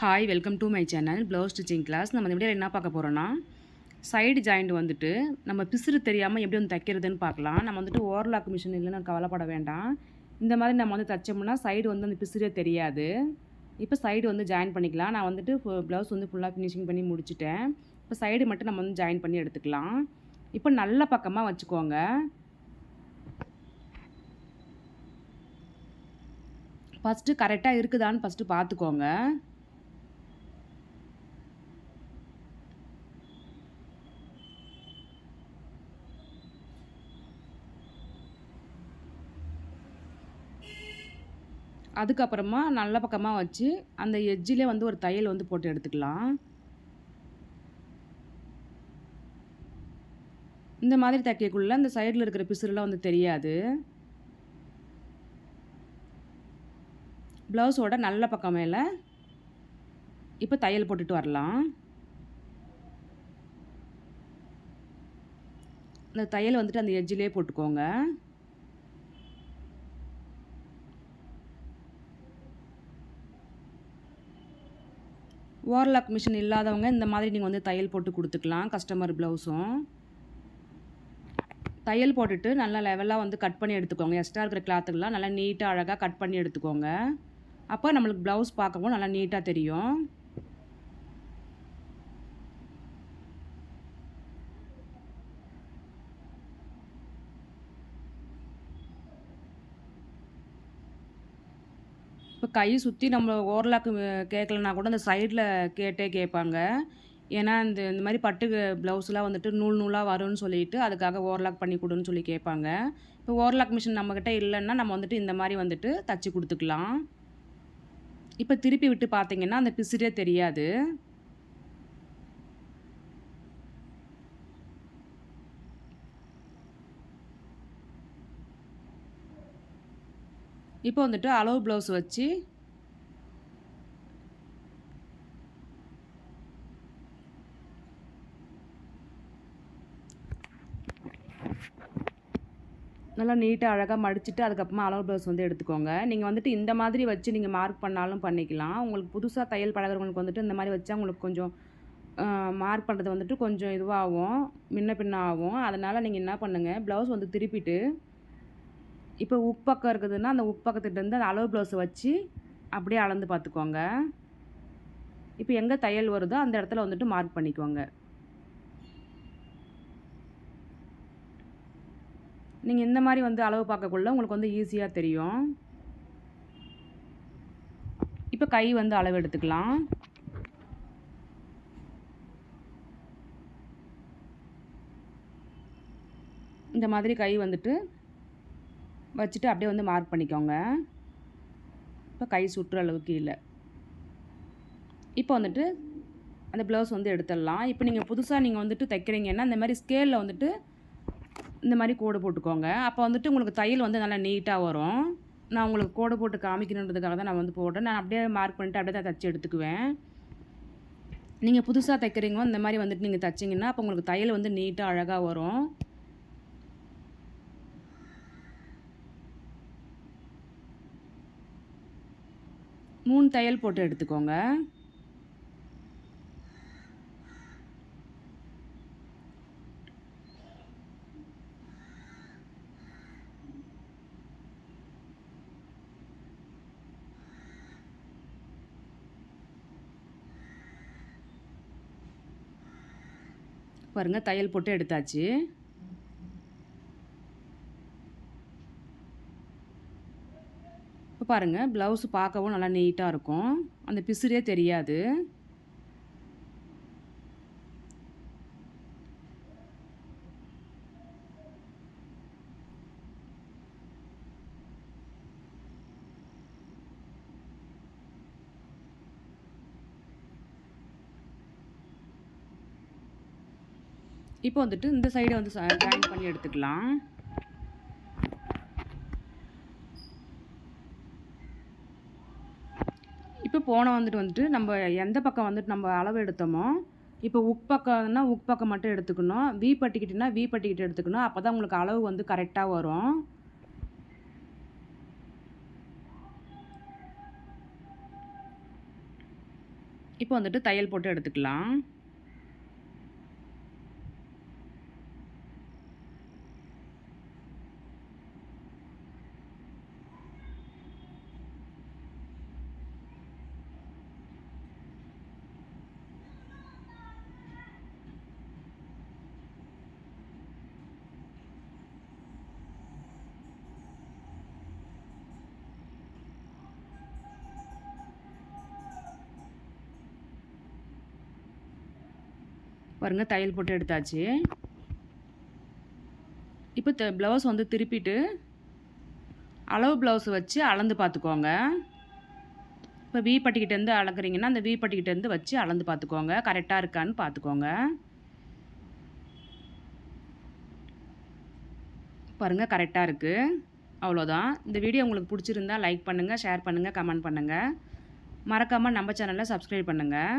Hi welcome to my channel blouse stitching class நம்ம இந்த வீடியோவில் என்ன பார்க்க போகிறோன்னா சைடு ஜாயிண்ட் வந்துட்டு நம்ம பிசுறு தெரியாமல் எப்படி வந்து தைக்கிறதுன்னு பார்க்கலாம். நம்ம வந்துட்டு ஓவர்லாக் மிஷின் இல்லைன்னு கவலைப்பட வேண்டாம். இந்த மாதிரி நம்ம வந்து தைச்சோம்னா சைடு வந்து அந்த பிசுறே தெரியாது. இப்போ சைடு வந்து ஜாயின் பண்ணிக்கலாம். நான் வந்துட்டு ப்ளவுஸ் வந்து ஃபுல்லாக ஃபினிஷிங் பண்ணி முடிச்சுட்டேன். இப்போ சைடு மட்டும் நம்ம வந்து ஜாயின் பண்ணி எடுத்துக்கலாம். இப்போ நல்ல பக்கமாக வச்சுக்கோங்க. ஃபஸ்ட்டு கரெக்டாக இருக்குதான்னு ஃபஸ்ட்டு பார்த்துக்கோங்க. அதுக்கப்புறமா நல்ல பக்கமாக வச்சு அந்த எஜ்ஜிலே வந்து ஒரு தையல் வந்து போட்டு எடுத்துக்கலாம். இந்த மாதிரி தைக்கக்குள்ளே இந்த சைடில் இருக்கிற பிசுறுலாம் வந்து தெரியாது. ப்ளவுஸோட நல்ல பக்கம் மேலே இப்போ தையல் போட்டுட்டு வரலாம். இந்த தையல் வந்துட்டு அந்த எஜ்ஜிலே போட்டுக்கோங்க. ஓவர்லாக் மிஷின் இல்லாதவங்க இந்த மாதிரி நீங்கள் வந்து தையல் போட்டு கொடுத்துக்கலாம் கஸ்டமர் ப்ளவுஸும் தையல் போட்டுட்டு நல்லா லெவலாக வந்து கட் பண்ணி எடுத்துக்கோங்க. எக்ஸ்ட்ரா இருக்கிற கிளாத்துக்கெலாம் நல்லா நீட்டாக அழகாக கட் பண்ணி எடுத்துக்கோங்க. அப்போ நம்மளுக்கு ப்ளவுஸ் பார்க்கவும் நல்லா நீட்டாக தெரியும். இப்போ கை சுற்றி நம்ம ஓரலாக்கு கேட்கலனா கூட அந்த சைடில் கேட்டே கேட்பாங்க ஏன்னா இந்த இந்த மாதிரி பட்டு ப்ளவுஸ்லாம் வந்துட்டு நூல் நூலாக வரும்னு சொல்லிட்டு அதுக்காக ஓவர்லாக் பண்ணி கொடுன்னு சொல்லி கேட்பாங்க இப்போ ஓவர்லாக் மிஷின் நம்மக்கிட்ட இல்லைன்னா நம்ம வந்துட்டு இந்த மாதிரி வந்துட்டு தச்சு கொடுத்துக்கலாம். இப்போ திருப்பி விட்டு பார்த்தீங்கன்னா அந்த பிசிறே தெரியாது. இப்போ வந்துட்டு அளவு ப்ளவுஸ் வச்சு நல்லா நீட்டாக அழகாக மடிச்சுட்டு அதுக்கப்புறமா அளவு ப்ளவுஸ் வந்து எடுத்துக்கோங்க. நீங்கள் வந்துட்டு இந்த மாதிரி வச்சு நீங்கள் மார்க் பண்ணாலும் பண்ணிக்கலாம். உங்களுக்கு புதுசாக தையல் பழகிறவங்களுக்கு வந்துட்டு இந்த மாதிரி வச்சா உங்களுக்கு கொஞ்சம் மார்க் பண்ணுறது வந்துட்டு கொஞ்சம் இதுவாகும் முன்ன பின்ன ஆகும் அதனால் நீங்கள் என்ன பண்ணுங்கள் ப்ளவுஸ் வந்து திருப்பிட்டு இப்போ உப்பக்கம் இருக்குதுன்னா அந்த உப்பக்கத்துலேருந்து அந்த அளவு ப்ளவுஸை வச்சு அப்படியே அளந்து பார்த்துக்கோங்க. இப்போ எங்கே தையல் வருதோ அந்த இடத்துல வந்துட்டு மார்க் பண்ணிக்கோங்க. நீங்கள் இந்த மாதிரி வந்து அளவு பார்க்கக்குள்ள உங்களுக்கு வந்து ஈஸியாக தெரியும். இப்போ கை வந்து அளவு எடுத்துக்கலாம். இந்த மாதிரி கை வந்துட்டு வச்சுட்டு அப்படியே வந்து மார்க் பண்ணிக்கோங்க. இப்போ கை சுற்றுற அளவுக்கு இல்லை. இப்போ வந்துட்டு அந்த ப்ளவுஸ் வந்து எடுத்துடலாம். இப்போ நீங்கள் புதுசாக நீங்கள் வந்துட்டு தைக்கிறீங்கன்னா இந்த மாதிரி ஸ்கேலில் வந்துட்டு இந்த மாதிரி கோடு போட்டுக்கோங்க. அப்போ வந்துட்டு உங்களுக்கு தையல் வந்து நல்லா நீட்டாக வரும். நான் உங்களுக்கு கோடு போட்டு காமிக்கணுன்றதுக்காக தான் நான் வந்து போடுறேன். நான் அப்படியே மார்க் பண்ணிட்டு அப்படியே தான் தைச்சி எடுத்துக்குவேன். நீங்கள் புதுசாக தைக்கிறீங்களோ இந்த மாதிரி வந்துட்டு நீங்கள் தைச்சிங்கன்னா அப்போ உங்களுக்கு தையல் வந்து நீட்டாக அழகாக வரும். மூணு தையல் போட்டு எடுத்துக்கோங்க. பாருங்கள் தையல் போட்டு எடுத்தாச்சு. பாருங்கள் ப்ளவுஸ் பார்க்கவும் நல்லா நீட்டாக இருக்கும். அந்த பிசுறே தெரியாது. இப்போ வந்துட்டு இந்த சைடை வந்து ஜாயின் பண்ணி எடுத்துக்கலாம். இப்போ போன வந்துட்டு வந்துட்டு நம்ம எந்த பக்கம் வந்துட்டு நம்ம அளவு எடுத்தோமோ இப்போ உக் பக்கம்னா உக் பக்கம் மட்டும் எடுத்துக்கணும். வி பட்டிக்கிட்டுனா வி பட்டிக்கிட்டு எடுத்துக்கணும். அப்போ தான் உங்களுக்கு அளவு வந்து கரெக்டாக வரும். இப்போ வந்துட்டு தையல் போட்டு எடுத்துக்கலாம். பாருங்கள் தையல் போட்டு எடுத்தாச்சு. இப்போ த ப்ளவுஸ் வந்து திருப்பிட்டு அளவு ப்ளவுஸ் வச்சு அளந்து பார்த்துக்கோங்க இப்போ வி பட்டிக்கிட்டேருந்து அளக்குறீங்கன்னா அந்த வி பட்டிக்கிட்டேருந்து வச்சு அளந்து பார்த்துக்கோங்க கரெக்டாக இருக்கான்னு பார்த்துக்கோங்க பாருங்கள் கரெக்டாக இருக்குது அவ்வளோதான். இந்த வீடியோ உங்களுக்கு பிடிச்சிருந்தா லைக் பண்ணுங்கள் ஷேர் பண்ணுங்கள் கமெண்ட் பண்ணுங்கள் மறக்காமல் நம்ம சேனலை சப்ஸ்கிரைப் பண்ணுங்கள்